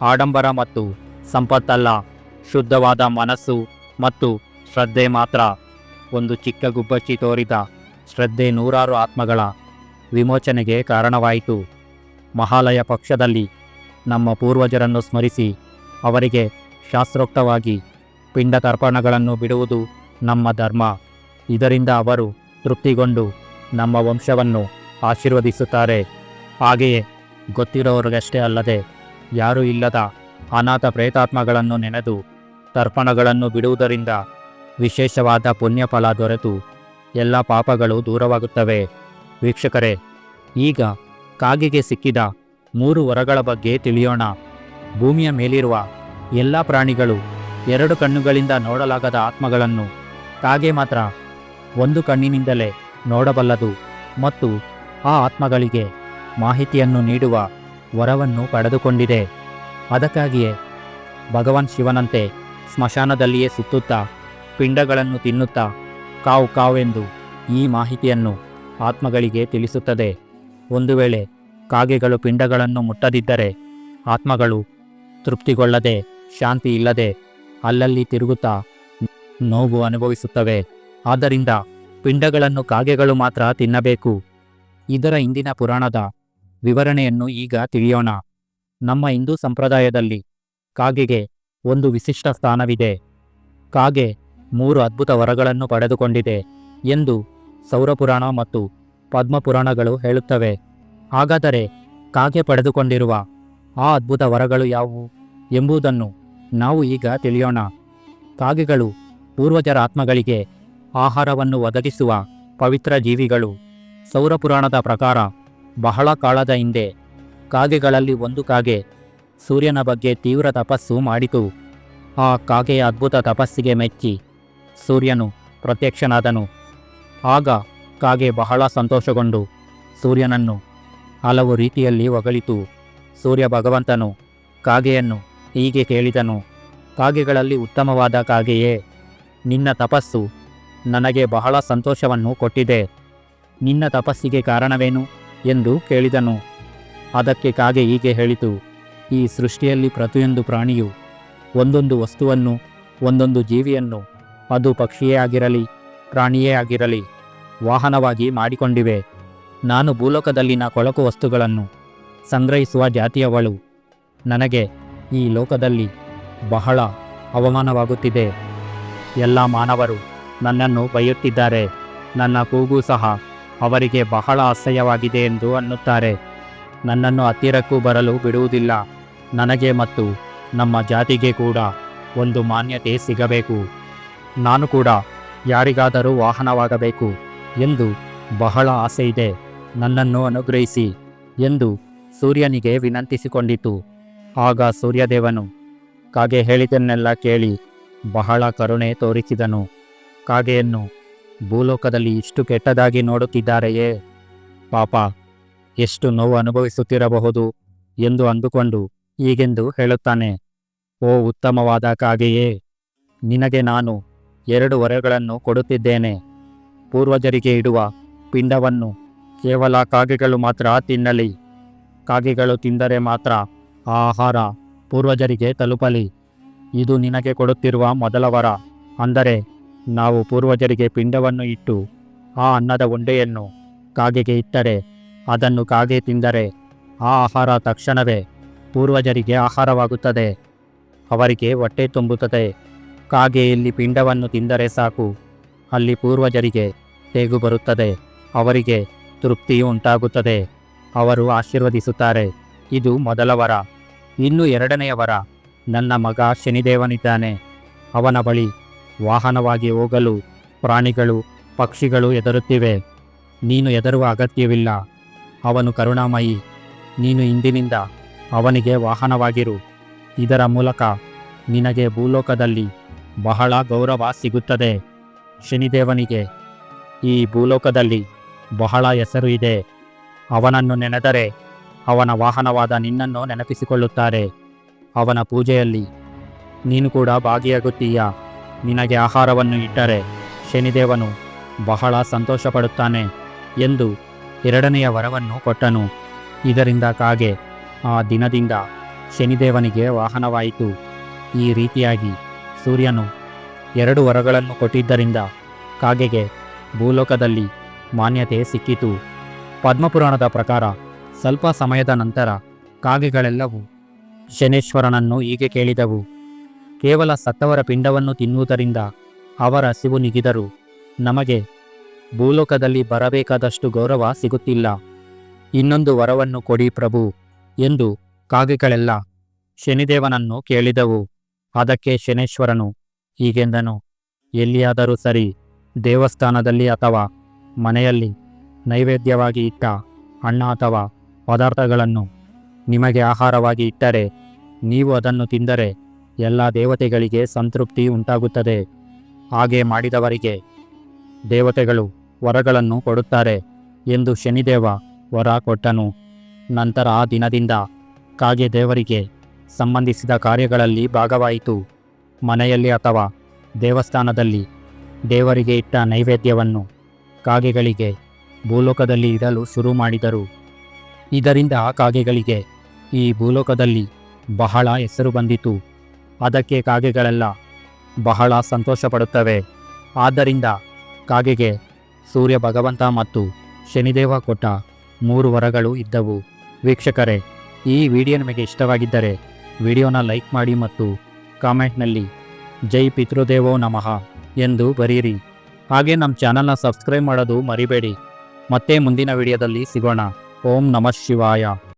ಆಡಂಬರ ಮತ್ತು ಸಂಪತ್ತಲ್ಲ, ಶುದ್ಧವಾದ ಮನಸ್ಸು ಮತ್ತು ಶ್ರದ್ಧೆ ಮಾತ್ರ. ಒಂದು ಚಿಕ್ಕ ಗುಬ್ಬಚ್ಚಿ ತೋರಿದ ಶ್ರದ್ಧೆ ನೂರಾರು ಆತ್ಮಗಳ ವಿಮೋಚನೆಗೆ ಕಾರಣವಾಯಿತು. ಮಹಾಲಯ ಪಕ್ಷದಲ್ಲಿ ನಮ್ಮ ಪೂರ್ವಜರನ್ನು ಸ್ಮರಿಸಿ ಅವರಿಗೆ ಶಾಸ್ತ್ರೋಕ್ತವಾಗಿ ಪಿಂಡ ತರ್ಪಣಗಳನ್ನು ಬಿಡುವುದು ನಮ್ಮ ಧರ್ಮ. ಇದರಿಂದ ಅವರು ತೃಪ್ತಿಗೊಂಡು ನಮ್ಮ ವಂಶವನ್ನು ಆಶೀರ್ವದಿಸುತ್ತಾರೆ. ಹಾಗೆಯೇ ಗೊತ್ತಿರೋರಿಗಷ್ಟೇ ಅಲ್ಲದೆ ಯಾರೂ ಇಲ್ಲದ ಅನಾಥ ಪ್ರೇತಾತ್ಮಗಳನ್ನು ನೆನೆದು ತರ್ಪಣಗಳನ್ನು ಬಿಡುವುದರಿಂದ ವಿಶೇಷವಾದ ಪುಣ್ಯಫಲ ದೊರೆತು. ಎಲ್ಲ ಪಾಪಗಳು ದೂರವಾಗುತ್ತವೆ. ವೀಕ್ಷಕರೇ, ಈಗ ಕಾಗೆಗೆ ಸಿಕ್ಕಿದ ಮೂರು ವರಗಳ ಬಗ್ಗೆ ತಿಳಿಯೋಣ. ಭೂಮಿಯ ಮೇಲಿರುವ ಎಲ್ಲ ಪ್ರಾಣಿಗಳು ಎರಡು ಕಣ್ಣುಗಳಿಂದ ನೋಡಲಾಗದ ಆತ್ಮಗಳನ್ನು ಕಾಗೆ ಮಾತ್ರ ಒಂದು ಕಣ್ಣಿನಿಂದಲೇ ನೋಡಬಲ್ಲದು ಮತ್ತು ಆ ಆತ್ಮಗಳಿಗೆ ಮಾಹಿತಿಯನ್ನು ನೀಡುವ ವರವನ್ನು ಪಡೆದುಕೊಂಡಿದೆ. ಅದಕ್ಕಾಗಿಯೇ ಭಗವಾನ್ ಶಿವನಂತೆ ಸ್ಮಶಾನದಲ್ಲಿಯೇ ಸುತ್ತುತ್ತಾ ಪಿಂಡಗಳನ್ನು ತಿನ್ನುತ್ತಾ ಕಾವು ಕಾವೆಂದು ಈ ಮಾಹಿತಿಯನ್ನು ಆತ್ಮಗಳಿಗೆ ತಿಳಿಸುತ್ತದೆ. ಒಂದು ವೇಳೆ ಕಾಗೆಗಳು ಪಿಂಡಗಳನ್ನು ಮುಟ್ಟದಿದ್ದರೆ ಆತ್ಮಗಳು ತೃಪ್ತಿಗೊಳ್ಳದೆ ಶಾಂತಿ ಇಲ್ಲದೆ ಅಲ್ಲಲ್ಲಿ ತಿರುಗುತ್ತಾ ನೋವು ಅನುಭವಿಸುತ್ತವೆ. ಆದ್ದರಿಂದ ಪಿಂಡಗಳನ್ನು ಕಾಗೆಗಳು ಮಾತ್ರ ತಿನ್ನಬೇಕು. ಇದರ ಹಿಂದಿನ ಪುರಾಣದ ವಿವರಣೆಯನ್ನು ಈಗ ತಿಳಿಯೋಣ. ನಮ್ಮ ಹಿಂದೂ ಸಂಪ್ರದಾಯದಲ್ಲಿ ಕಾಗೆಗೆ ಒಂದು ವಿಶಿಷ್ಟ ಸ್ಥಾನವಿದೆ. ಕಾಗೆ ಮೂರು ಅದ್ಭುತ ವರಗಳನ್ನು ಪಡೆದುಕೊಂಡಿದೆ ಎಂದು ಸೌರಪುರಾಣ ಮತ್ತು ಪದ್ಮಪುರಾಣಗಳು ಹೇಳುತ್ತವೆ. ಹಾಗಾದರೆ ಕಾಗೆ ಪಡೆದುಕೊಂಡಿರುವ ಆ ಅದ್ಭುತ ವರಗಳು ಯಾವುವು ಎಂಬುದನ್ನು ನಾವು ಈಗ ತಿಳಿಯೋಣ. ಕಾಗೆಗಳು, ಪೂರ್ವಜರ ಆತ್ಮಗಳಿಗೆ ಆಹಾರವನ್ನು ಒದಗಿಸುವ ಪವಿತ್ರ ಜೀವಿಗಳು. ಸೌರಪುರಾಣದ ಪ್ರಕಾರ ಬಹಳ ಕಾಲದ ಹಿಂದೆ ಕಾಗೆಗಳಲ್ಲಿ ಒಂದು ಕಾಗೆ ಸೂರ್ಯನ ಬಗ್ಗೆ ತೀವ್ರ ತಪಸ್ಸು ಮಾಡಿತು. ಆ ಕಾಗೆಯ ಅದ್ಭುತ ತಪಸ್ಸಿಗೆ ಮೆಚ್ಚಿ ಸೂರ್ಯನು ಪ್ರತ್ಯಕ್ಷನಾದನು. ಆಗ ಕಾಗೆ ಬಹಳ ಸಂತೋಷಗೊಂಡು ಸೂರ್ಯನನ್ನು ಹಲವು ರೀತಿಯಲ್ಲಿ ಹೊಗಳಿತು. ಸೂರ್ಯ ಭಗವಂತನು ಕಾಗೆಯನ್ನು ಹೀಗೆ ಕೇಳಿದನು, ಕಾಗೆಗಳಲ್ಲಿ ಉತ್ತಮವಾದ ಕಾಗೆಯೇ, ನಿನ್ನ ತಪಸ್ಸು ನನಗೆ ಬಹಳ ಸಂತೋಷವನ್ನು ಕೊಟ್ಟಿದೆ. ನಿನ್ನ ತಪಸ್ಸಿಗೆ ಕಾರಣವೇನು ಎಂದು ಕೇಳಿದನು. ಅದಕ್ಕೆ ಕಾಗೆ ಹೀಗೆ ಹೇಳಿತು, ಈ ಸೃಷ್ಟಿಯಲ್ಲಿ ಪ್ರತಿಯೊಂದು ಪ್ರಾಣಿಯು ಒಂದೊಂದು ವಸ್ತುವನ್ನು, ಒಂದೊಂದು ಜೀವಿಯನ್ನು, ಅದು ಪಕ್ಷಿಯೇ ಆಗಿರಲಿ, ಪ್ರಾಣಿಯೇ ಆಗಿರಲಿ, ವಾಹನವಾಗಿ ಮಾಡಿಕೊಂಡಿವೆ. ನಾನು ಭೂಲೋಕದಲ್ಲಿನ ಕೊಳಕು ವಸ್ತುಗಳನ್ನು ಸಂಗ್ರಹಿಸುವ ಜಾತಿಯವಳು. ನನಗೆ ಈ ಲೋಕದಲ್ಲಿ ಬಹಳ ಅವಮಾನವಾಗುತ್ತಿದೆ. ಎಲ್ಲ ಮಾನವರು ನನ್ನನ್ನು ಬೈಯುತ್ತಿದ್ದಾರೆ. ನನ್ನ ಕೂಗು ಸಹ ಅವರಿಗೆ ಬಹಳ ಅಸಹ್ಯವಾಗಿದೆ ಎಂದು ಅನ್ನುತ್ತಾರೆ. ನನ್ನನ್ನು ಹತ್ತಿರಕ್ಕೂ ಬರಲು ಬಿಡುವುದಿಲ್ಲ. ನನಗೆ ಮತ್ತು ನಮ್ಮ ಜಾತಿಗೆ ಕೂಡ ಒಂದು ಮಾನ್ಯತೆ ಸಿಗಬೇಕು. ನಾನು ಕೂಡ ಯಾರಿಗಾದರೂ ವಾಹನವಾಗಬೇಕು ಎಂದು ಬಹಳ ಆಸೆ ಇದೆ ನನ್ನನ್ನು ಅನುಗ್ರಹಿಸಿ ಎಂದು ಸೂರ್ಯನಿಗೆ ವಿನಂತಿಸಿಕೊಂಡಿತು. ಆಗ ಸೂರ್ಯದೇವನು, ಕಾಗೆ ಹೇಳಿದ್ದನ್ನೆಲ್ಲ ಕೇಳಿ ಬಹಳ ಕರುಣೆ ತೋರಿಸಿದನು. ಕಾಗೆಯನ್ನು ಭೂಲೋಕದಲ್ಲಿ ಇಷ್ಟು ಕೆಟ್ಟದಾಗಿ ನೋಡುತ್ತಿದ್ದಾರೆಯೇ? ಪಾಪ, ಎಷ್ಟು ನೋವು ಅನುಭವಿಸುತ್ತಿರಬಹುದು ಎಂದು ಅಂದುಕೊಂಡು ಹೀಗೆಂದು ಹೇಳುತ್ತಾನೆ. ಓ ಉತ್ತಮವಾದ ಕಾಗೆಯೇ, ನಿನಗೆ ನಾನು ಎರಡು ವರಗಳನ್ನು ಕೊಡುತ್ತಿದ್ದೇನೆ. ಪೂರ್ವಜರಿಗೆ ಇಡುವ ಪಿಂಡವನ್ನು ಕೇವಲ ಕಾಗೆಗಳು ಮಾತ್ರ ತಿನ್ನಲಿ, ಕಾಗೆಗಳು ತಿಂದರೆ ಮಾತ್ರ ಆ ಆಹಾರ, ಪೂರ್ವಜರಿಗೆ ತಲುಪಲಿ. ಇದು ನಿನಗೆ ಕೊಡುತ್ತಿರುವ ಮೊದಲ ವರ. ಅಂದರೆ, ನಾವು ಪೂರ್ವಜರಿಗೆ ಪಿಂಡವನ್ನು ಇಟ್ಟು, ಆ ಅನ್ನದ ಉಂಡೆಯನ್ನು ಕಾಗೆಗೆ ಇಟ್ಟರೆ, ಅದನ್ನು ಕಾಗೆ ತಿಂದರೆ, ಆ ಆಹಾರ ತಕ್ಷಣವೇ ಪೂರ್ವಜರಿಗೆ ಆಹಾರವಾಗುತ್ತದೆ. ಅವರಿಗೆ ಹೊಟ್ಟೆ ತುಂಬುತ್ತದೆ. ಕಾಗೆ ಇಲ್ಲಿ ಪಿಂಡವನ್ನು ತಿಂದರೆ ಸಾಕು. ಅಲ್ಲಿ ಪೂರ್ವಜರಿಗೆ ತೇಗು ಬರುತ್ತದೆ. ಅವರಿಗೆ ತೃಪ್ತಿಯು ಉಂಟಾಗುತ್ತದೆ. ಅವರು ಆಶೀರ್ವದಿಸುತ್ತಾರೆ. ಇದು ಮೊದಲ ವರ. ಇನ್ನು ಎರಡನೆಯ ವರ, ನನ್ನ ಮಗ ಶನಿದೇವನಿದ್ದಾನೆ. ಅವನ ಬಳಿ ವಾಹನವಾಗಿ ಹೋಗಲು ಪ್ರಾಣಿಗಳು, ಪಕ್ಷಿಗಳು ಎದರುತ್ತಿವೆ ನೀನು ಎದರುವ ಅಗತ್ಯವಿಲ್ಲ. ಅವನು ಕರುಣಾಮಯಿ. ನೀನು ಇಂದಿನಿಂದ ಅವನಿಗೆ ವಾಹನವಾಗಿರು. ಇದರ ಮೂಲಕ ನಿನಗೆ ಭೂಲೋಕದಲ್ಲಿ ಬಹಳ ಗೌರವ ಸಿಗುತ್ತದೆ. ಶನಿದೇವನಿಗೆ ಈ ಭೂಲೋಕದಲ್ಲಿ ಬಹಳ ಹೆಸರು ಇದೆ. ಅವನನ್ನು ನೆನೆದರೆ ಅವನ ವಾಹನವಾದ ನಿನ್ನನ್ನು ನೆನಪಿಸಿಕೊಳ್ಳುತ್ತಾರೆ. ಅವನ ಪೂಜೆಯಲ್ಲಿ ನೀನು ಕೂಡ ಭಾಗಿಯಾಗುತ್ತೀಯ? ನಿನಗೆ ಆಹಾರವನ್ನು ಇಟ್ಟರೆ ಶನಿದೇವನು ಬಹಳ ಸಂತೋಷಪಡುತ್ತಾನೆ ಎಂದು ಎರಡನೆಯ ವರವನ್ನು ಕೊಟ್ಟನು. ಇದರಿಂದ ಕಾಗೆ ಆ ದಿನದಿಂದ ಶನಿದೇವನಿಗೆ ವಾಹನವಾಯಿತು. ಈ ರೀತಿಯಾಗಿ ಸೂರ್ಯನು ಎರಡು ವರಗಳನ್ನು ಕೊಟ್ಟಿದ್ದರಿಂದ ಕಾಗೆಗೆ ಭೂಲೋಕದಲ್ಲಿ ಮಾನ್ಯತೆ ಸಿಕ್ಕಿತು. ಪದ್ಮಪುರಾಣದ ಪ್ರಕಾರ ಸ್ವಲ್ಪ ಸಮಯದ ನಂತರ ಕಾಗೆಗಳೆಲ್ಲವೂ ಶನೇಶ್ವರನನ್ನು ಹೀಗೆ ಕೇಳಿದವು. ಕೇವಲ ಸತ್ತವರ ಪಿಂಡವನ್ನು ತಿನ್ನುವುದರಿಂದ ಅವರ ಹಸಿವು ನಿಗಿದರು ನಮಗೆ ಭೂಲೋಕದಲ್ಲಿ ಬರಬೇಕಾದಷ್ಟು ಗೌರವ ಸಿಗುತ್ತಿಲ್ಲ. ಇನ್ನೊಂದು ವರವನ್ನು ಕೊಡಿ ಪ್ರಭು ಎಂದು ಕಾಗೆಗಳೆಲ್ಲ ಶನಿದೇವನನ್ನು ಕೇಳಿದವು. ಅದಕ್ಕೆ ಶನೇಶ್ವರನು ಹೀಗೆಂದನು, ಎಲ್ಲಿಯಾದರೂ ಸರಿ ದೇವಸ್ಥಾನದಲ್ಲಿ ಅಥವಾ ಮನೆಯಲ್ಲಿ ನೈವೇದ್ಯವಾಗಿ ಇಟ್ಟ ಅಣ್ಣ ಅಥವಾ ಪದಾರ್ಥಗಳನ್ನು ನಿಮಗೆ ಆಹಾರವಾಗಿ ಇಟ್ಟರೆ ನೀವು ಅದನ್ನು ತಿಂದರೆ ಎಲ್ಲ ದೇವತೆಗಳಿಗೆ ಸಂತೃಪ್ತಿ ಉಂಟಾಗುತ್ತದೆ. ಹಾಗೆ ಮಾಡಿದವರಿಗೆ ದೇವತೆಗಳು ವರಗಳನ್ನು ಕೊಡುತ್ತಾರೆ ಎಂದು ಶನಿದೇವ ವರ ಕೊಟ್ಟನು. ನಂತರ ಆ ದಿನದಿಂದ ಕಾಗೆ ದೇವರಿಗೆ ಸಂಬಂಧಿಸಿದ ಕಾರ್ಯಗಳಲ್ಲಿ ಭಾಗವಾಯಿತು. ಮನೆಯಲ್ಲಿ ಅಥವಾ ದೇವಸ್ಥಾನದಲ್ಲಿ ದೇವರಿಗೆ ಇಟ್ಟ ನೈವೇದ್ಯವನ್ನು ಕಾಗೆಗಳಿಗೆ ಭೂಲೋಕದಲ್ಲಿ ಇಡಲು ಶುರು ಮಾಡಿದರು. ಇದರಿಂದ ಆ ಕಾಗೆಗಳಿಗೆ ಈ ಭೂಲೋಕದಲ್ಲಿ ಬಹಳ ಹೆಸರು ಬಂದಿತು. ಅದಕ್ಕೆ ಕಾಗೆಗಳೆಲ್ಲ ಬಹಳ ಸಂತೋಷಪಡುತ್ತವೆ. ಆದ್ದರಿಂದ ಕಾಗೆಗೆ ಸೂರ್ಯ ಭಗವಂತ ಮತ್ತು ಶನಿದೇವ ಕೊಟ್ಟ ಮೂರು ವರಗಳು ಇದ್ದವು. ವೀಕ್ಷಕರೇ, ಈ ವಿಡಿಯೋ ನಿಮಗೆ ಇಷ್ಟವಾಗಿದ್ದರೆ ವಿಡಿಯೋನ ಲೈಕ್ ಮಾಡಿ ಮತ್ತು ಕಾಮೆಂಟ್ನಲ್ಲಿ ಜೈ ಪಿತೃದೇವೋ ನಮಃ ಎಂದು ಬರೀರಿ ಹಾಗೆ ನಮ್ಮ ಚಾನಲ್ನ ಸಬ್ಸ್ಕ್ರೈಬ್ ಮಾಡೋದು ಮರಿಬೇಡಿ. ಮತ್ತೆ ಮುಂದಿನ ವಿಡಿಯೋದಲ್ಲಿ ಸಿಗೋಣ. ಓಂ ನಮಃ ಶಿವಾಯ